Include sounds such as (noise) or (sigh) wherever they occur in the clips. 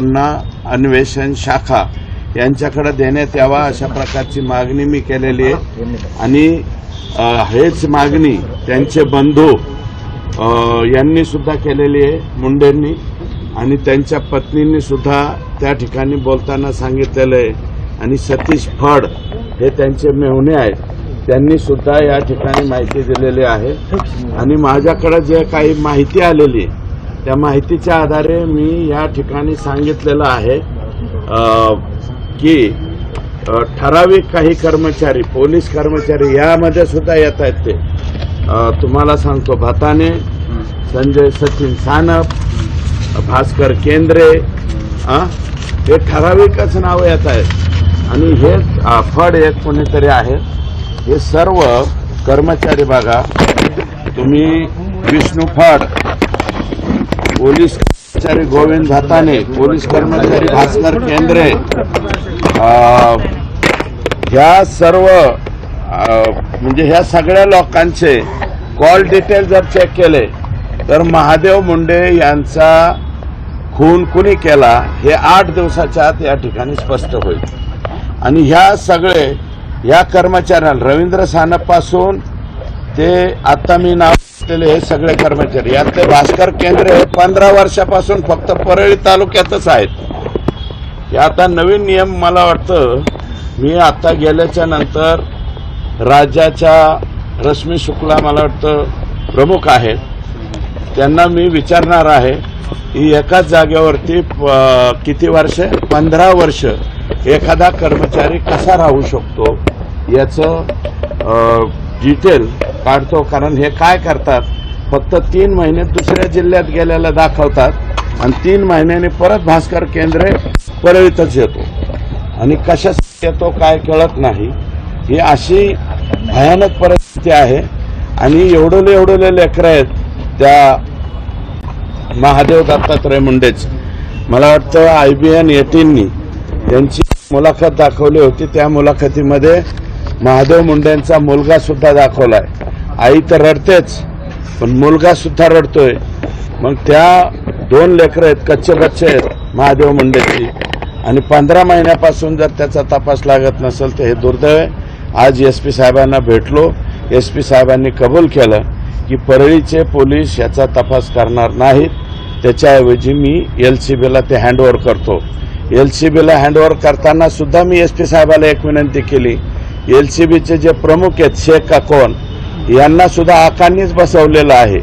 पुन्हा अन्वेषण शाखा यांच्याकडे देण्यात यावा अशा प्रकारची मागणी मी केलेली आहे. आणि हेच मागणी त्यांचे बंधू यांनी सुद्धा केलेली आहे मुंडेंनी. आणि त्यांच्या पत्नींनी सुद्धा त्या ठिकाणी बोलताना सांगितलेलं आहे. आणि सतीश फड हे त्यांचे मेहुणे आहेत. त्यांनी सुद्धा या ठिकाणी माहिती दिलेली आहे. आणि माझ्याकडे जे काही माहिती आलेली आहे, त्या माहितीच्या आधारे मी या ठिकाणी सांगितलेलं आहे की ठराविक काही कर्मचारी पोलीस कर्मचारी यामध्ये सुद्धा येत आहेत ते. तुम्हाला सांगतो भाताने संजय सचिन सानप भास्कर केंद्रे हे ठराविकच नावं येत आहेत. आणि हे फड एक कोणीतरी आहे. हे सर्व कर्मचारी बघा तुम्ही विष्णू फड पोलीस कर्मचारी गोविंद भाताने पोलीस कर्मचारी भास्कर केंद्रे ह्या सर्व म्हणजे ह्या सगळ्या लोकांचे कॉल डिटेल जर चेक केले तर महादेव मुंडे यांचा खून कुणी केला हे आठ दिवसाच्या आत या ठिकाणी स्पष्ट होईल. आणि ह्या सगळे या कर्मचाऱ्यांना रवींद्र सानपासून ते आता मी नाव असलेले हे सगळे कर्मचारी. यातले भास्कर केंद्र हे पंधरा वर्षापासून फक्त परळी तालुक्यातच आहेत. हे आता नवीन नियम मला वाटतं मी आता गेल्याच्यानंतर राज्याच्या रश्मी शुक्ला मला वाटतं प्रमुख आहेत. त्यांना मी विचारणार आहे की एकाच जागेवरती किती वर्ष? पंधरा वर्ष एखादा कर्मचारी कसा राहू शकतो? याचं डिटेल काढतो. कारण हे काय करतात? फक्त तीन महिने दुसऱ्या जिल्ह्यात गेलेला दाखवतात आणि तीन महिन्याने परत भास्कर केंद्रे परळीतच येतो. आणि कशासाठी येतो काय कळत नाही. ही अशी भयानक परिस्थिती आहे. आणि एवढोले एवढोले लेकरं आहेत त्या महादेव दत्तात्रय मुंडेच. मला वाटतं आय बी एन एटीननी यांची मुलाखत दाखवली होती. त्या मुलाखतीमध्ये महादेव मुंडेंचा मुलगा सुद्धा दाखवलाय. आई तर रडतेच पण मुलगा सुद्धा रडतोय. मग त्या दोन लेकरं आहेत कच्चे बच्चे आहेत महादेव मुंडेची. आणि पंधरा महिन्यापासून जर त्याचा तपास लागत नसेल तर हे दुर्दैव आहे. आज एस पी साहेबांना भेटलो. एस पी साहेबांनी कबूल केलं की परळीचे पोलीस याचा तपास करणार नाहीत. त्याच्याऐवजी मी एल सी बीला ते हँडओव्हर करतो. एल सी बीला हँडओव्हर करताना सुद्धा मी एस पी साहेबाला एक विनंती केली. एल सी बीचे जे प्रमुख आहेत शेख का कोण यांना सुद्धा आकांनीच बसवलेलं आहे.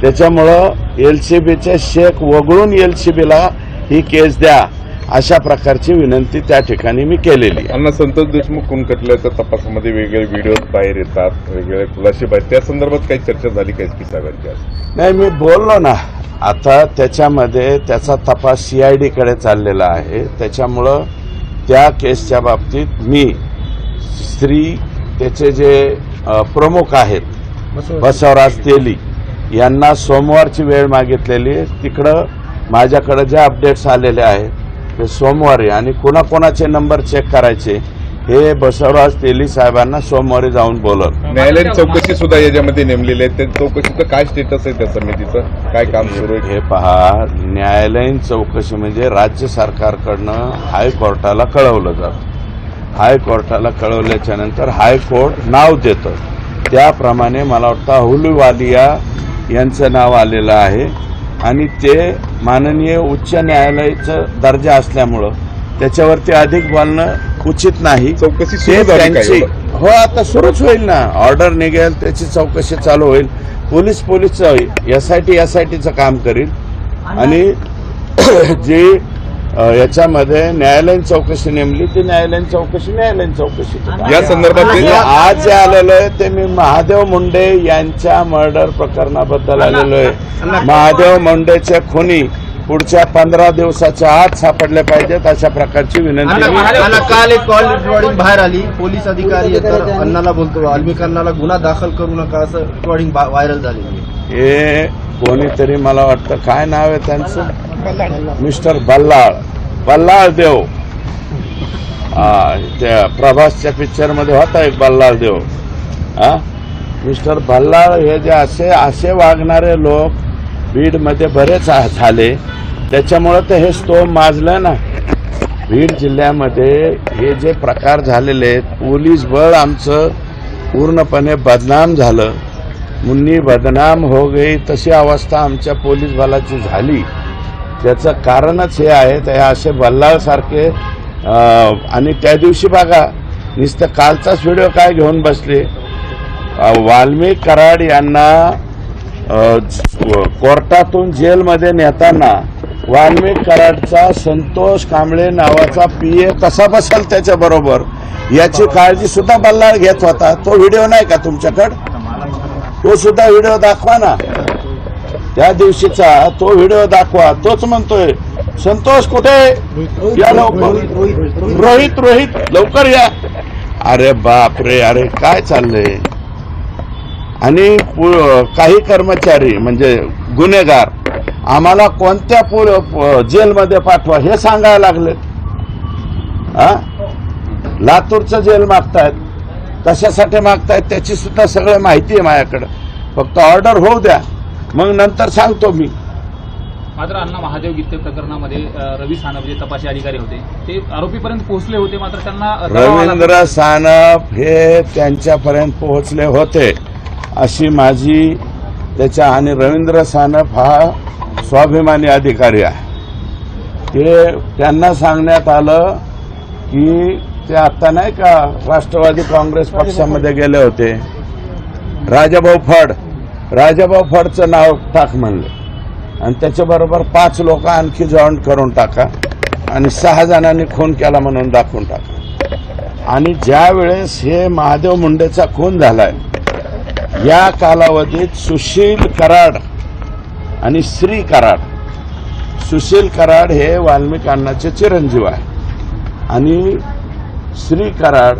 त्याच्यामुळं एल सी बीचे शेख वगळून एल सी बीला ही केस द्या अशा प्रकारची विनंती त्या ठिकाणी मी केलेली अण्णा संतोष देशमुख खून खटल्याच्या तपासामध्ये वेगवेगळे व्हिडिओ बाहेर येतात वेगवेगळे खुलासे बाहेर त्या संदर्भात काही चर्चा झाली काही एस पी साहेबांची नाही मी बोललो ना. आता त्याच्यामध्ये त्याचा तपास सी आय डीकडे चाललेला आहे. त्याच्यामुळं त्या केसच्या बाबतीत मी स्त्री त्याचे जे प्रमुख आहेत बसवराज तेली यांना सोमवारची वेळ मागितलेली आहे. तिकडं माझ्याकडे जे अपडेट्स आलेले आहेत ते सोमवारी आणि कोणाकोणाचे नंबर चेक करायचे हे बसवराज तेली साहेबांना सोमवारी जाऊन बोलत न्यायालयीन चौकशी सुद्धा याच्यामध्ये नेमलेली आहे. त्या चौकशीचं काय स्टेटस आहे त्या समितीचं? काय काम सुरू आहे? हे पहा न्यायालयीन चौकशी म्हणजे राज्य सरकारकडनं हायकोर्टाला कळवलं जातं. हायकोर्टाला कळवल्याच्या नंतर हायकोर्ट नाव देतं. त्याप्रमाणे मला वाटतं अहुलवालिया यांचं नाव आलेलं आहे. आणि ते माननीय उच्च न्यायालयाचं दर्जा असल्यामुळं त्याच्यावरती अधिक बोलणं उचित नाही. चौकशी त्यांची? हो आता सुरूच होईल ना. ऑर्डर निघेल त्याची चौकशी चालू होईल. Police police S I T S I टीचं काम करील. आणि (clears throat) जी याच्यामध्ये न्यायालयीन चौकशी नेमली ती न्यायालयीन चौकशी न्यायालयीन चौकशी. या संदर्भात आज जे आलेलो आहे ते मी महादेव मुंडे यांच्या मर्डर प्रकरणाबद्दल आलेलो आहे. महादेव मुंडेचे खुनी पुढच्या पंधरा दिवसाच्या आत सापडले पाहिजेत अशा प्रकारची विनंती काल एक कॉल रेकॉर्डिंग बाहेर आली. पोलीस अधिकारी अण्णाला बोलतो अण्णाला गुन्हा दाखल करू नका असं रेकॉर्डिंग व्हायरल आहे. हे कोणीतरी मला वाटतं काय नाव आहे त्यांचं? मिस्टर बल्लाळ. बल्लाळ देव. (laughs) त्या प्रभासच्या पिक्चरमध्ये होता एक बल्लाळ देव. हा? मिस्टर बल्लाळ हे जे असे असे वागणारे लोक बीडमध्ये बरेच झाले. त्याच्यामुळं तर हे स्तोम माजलं ना. बीड जिल्ह्यामध्ये हे जे प्रकार झालेले आहेत पोलीस बळ आमचं पूर्णपणे बदनाम झालं. मुन्नी बदनाम हो गई तशी अवस्था आमच्या पोलीस बलाची झाली. त्याचं कारणच हे आहे ते असे बल्लाळसारखे आणि त्या दिवशी बघा नुसतं कालचाच व्हिडिओ काय घेऊन बसले? वाल्मिक कराड यांना कोर्टातून जेलमध्ये नेताना वाल्मिक कराडचा संतोष कांबळे नावाचा पी ए कसा बसल त्याच्या बरोबर. याची काळजी सुद्धा बल्लाळ घेत होता. तो व्हिडिओ नाही का तुमच्याकडे? तो सुद्धा व्हिडिओ दाखवा ना. त्या दिवशीचा तो व्हिडिओ दाखवा तोच म्हणतोय संतोष कुठे? या लवकर. रोहित रोहित लवकर या. अरे बाप रे अरे काय चाललंय? आणि काही कर्मचारी म्हणजे गुन्हेगार आम्हाला कोणत्या पु- जेलमध्ये पाठवा हे सांगायला लागले हा? लातूरचं जेल मागतायत. कशासाठी मागतायत त्याची सुद्धा सगळं माहिती आहे माझ्याकडं. फक्त ऑर्डर होऊ द्या. मग नंतर सांगतो मी. मात्र अण्णा महादेव गीते प्रकरणामध्ये रवी सानप जे तपासी अधिकारी होते ते आरोपीपर्यंत पोहोचले होते मात्र त्यांना रवींद्र सानप हे त्यांच्यापर्यंत पोहोचले होते अशी माझी त्याच्या आणि रवींद्र सानप हा स्वाभिमानी अधिकारी आहे. ते त्यांना सांगण्यात आलं की ते आता नाही का राष्ट्रवादी काँग्रेस पक्षामध्ये गेले होते. राजाभाऊ फड राजाभाऊ फडचं नाव टाक म्हणले. आणि त्याच्याबरोबर पाच लोक आणखी जॉईन करून टाका आणि सहा जणांनी खून केला म्हणून दाखवून टाका. आणि ज्या वेळेस हे महादेव मुंडेचा खून झालाय या कालावधीत सुशील कराड आणि श्री कराड सुशील कराड हे वाल्मिक अण्णाचे चिरंजीव आहे आणि श्री कराड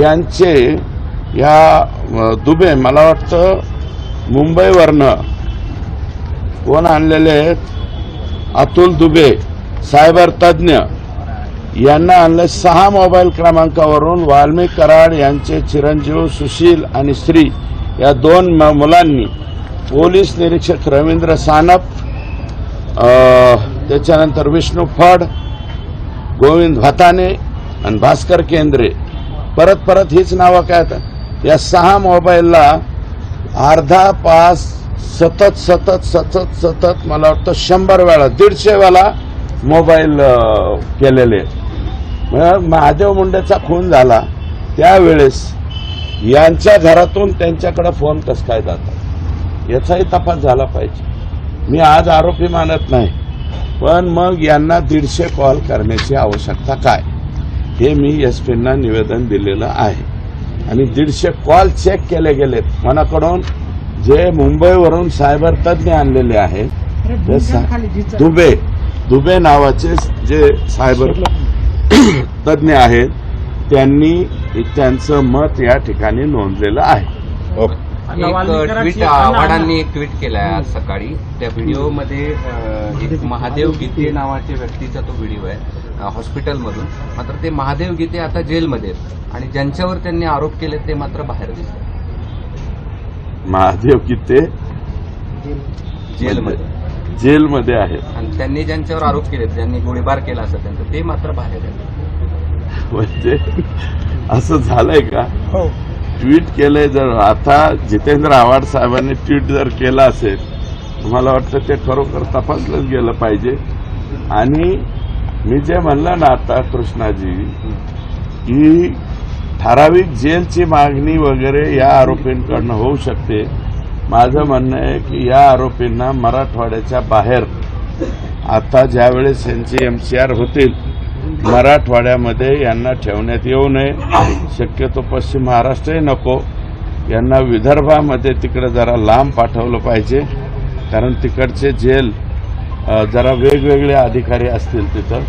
यांचे या दुबे मला वाटतं मुंबईवरनं कोण आणलेले आहेत? अतुल दुबे सायबर तज्ज्ञ. यांना आणले सहा मोबाईल क्रमांकावरून वाल्मिक कराड यांचे चिरंजीव सुशील आणि श्री या दोन म- मुलांनी. पोलीस निरीक्षक रवींद्र सानप त्याच्यानंतर विष्णू फड गोविंद भाताने आणि भास्कर केंद्रे. परत परत हीच नावं काय आहेत? या सहा मोबाईलला अर्धा पास सतत सतत सतत सतत मला वाटतं शंभर वेळा दीडशे वेळा मोबाईल केलेले आहेत. मग महादेव मुंडेचा खून झाला. त्यावेळेस यांच्या घरातून त्यांच्याकडे फोन कसं काय जातात? याचाही तपास झाला पाहिजे. मी आज आरोपी मानत नाही पण मग यांना दीडशे कॉल करण्याची आवश्यकता काय? हे मी एस पींना निवेदन दिलेलं आहे. आणि दीडशे कॉल चेक केले गेलेत. मनाकडून जे मुंबईवरून सायबर तज्ज्ञ आणलेले आहेत दुबे दुबे नावाचे जे सायबर (clears throat) तज्ज्ञ आहेत त्यांनी त्यांचं मत या ठिकाणी नोंदलेलं आहे. ओके. एक ट्विट आव्हाडांनी एक ट्विट केलाय आज सकाळी. त्या व्हिडिओमध्ये एक महादेव गीते नावाच्या व्यक्तीचा तो व्हिडिओ आहे. हॉस्पिटलमधून. मात्र ते महादेव गीते आता जेलमध्ये आहेत. आणि ज्यांच्यावर त्यांनी आरोप केले ते मात्र बाहेर दिसतात. महादेव किते जेलमध्ये. जेलमध्ये आहेत. आणि त्यांनी ज्यांच्यावर आरोप केले ज्यांनी गोळीबार केला असं त्यांचं ते मात्र बाहेर आहेत. म्हणजे असं झालंय का? ट्विट केलंय जर आता जितेंद्र आव्हाड साहेबांनी ट्विट जर केलं असेल मला वाटतं ते खरोखर तपासलंच गेलं पाहिजे? आणि मी जे म्हणलं ना आता कृष्णाजी की ठराविक जेलची मागणी वगैरे या आरोपींकडनं होऊ शकते. माझं म्हणणं आहे की या आरोपींना मराठवाड्याच्या बाहेर आता ज्यावेळेस यांचे एम सी आर होतील मराठवाड्यामध्ये यांना ठेवण्यात येऊ नये. शक्यतो पश्चिम महाराष्ट्रही नको. यांना विदर्भामध्ये तिकडे जरा लांब पाठवलं पाहिजे कारण तिकडचे जेल जरा वेगवेगळे अधिकारी असतील तिथं.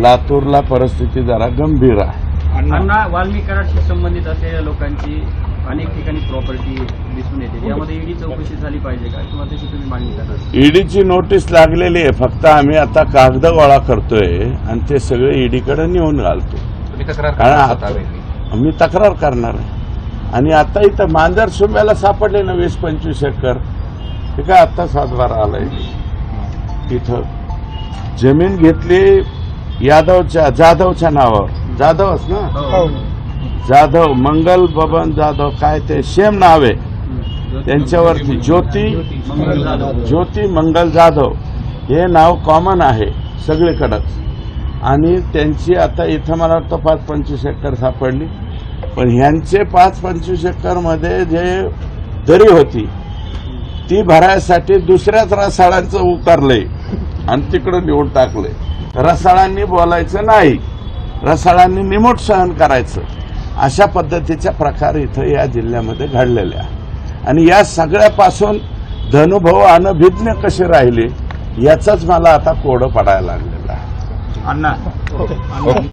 लातूरला परिस्थिती जरा गंभीर आहे. अण्णा वाल्मिक कराडशी संबंधित असलेल्या लोकांची अनेक ठिकाणी प्रॉपर्टी दिसून येते. यामध्ये ईडी चौकशी झाली पाहिजे का? किंवा त्याची तुम्ही मागणी करणार ईडीची नोटीस लागलेली आहे. फक्त आम्ही आता कागद गोळा करतोय आणि ते सगळे ईडीकडे नेऊन घालतो. मी तक्रार करणार आहे. आणि आता इथं मांजर सुंब्याला सापडले ना वीस पंचवीस एकर. ते काय आता सातबारा आलाय? तिथं जमीन घेतली यादवच्या जाधवच्या नावावर. जाधवच ना? हो. जाधव मंगल बबन जाधव काय ते सेम नाव आहे. त्यांच्यावरती ज्योती मंगल जाधव. ज्योती मंगल जाधव हे नाव कॉमन आहे सगळीकडंच. आणि त्यांची आता इथं मला वाटतं पाच पंचवीस एकर सापडली. पण ह्यांचे पाच पंचवीस एकरमध्ये जे दरी होती ती भरायसाठी दुसऱ्याच रसाळांचं उतरलंय. आणि तिकडं नेऊन टाकलंय. रसाळांनी बोलायचं नाही. रसाळांनी निमूट सहन करायचं. अशा पद्धतीच्या प्रकार इथं या जिल्ह्यामध्ये घडलेले आहे आणि या सगळ्यापासून धनुभाऊ अनभिज्ञ कसे राहिले याचंच मला आता कोडं पडायला लागलेलं आहे. अण्णा.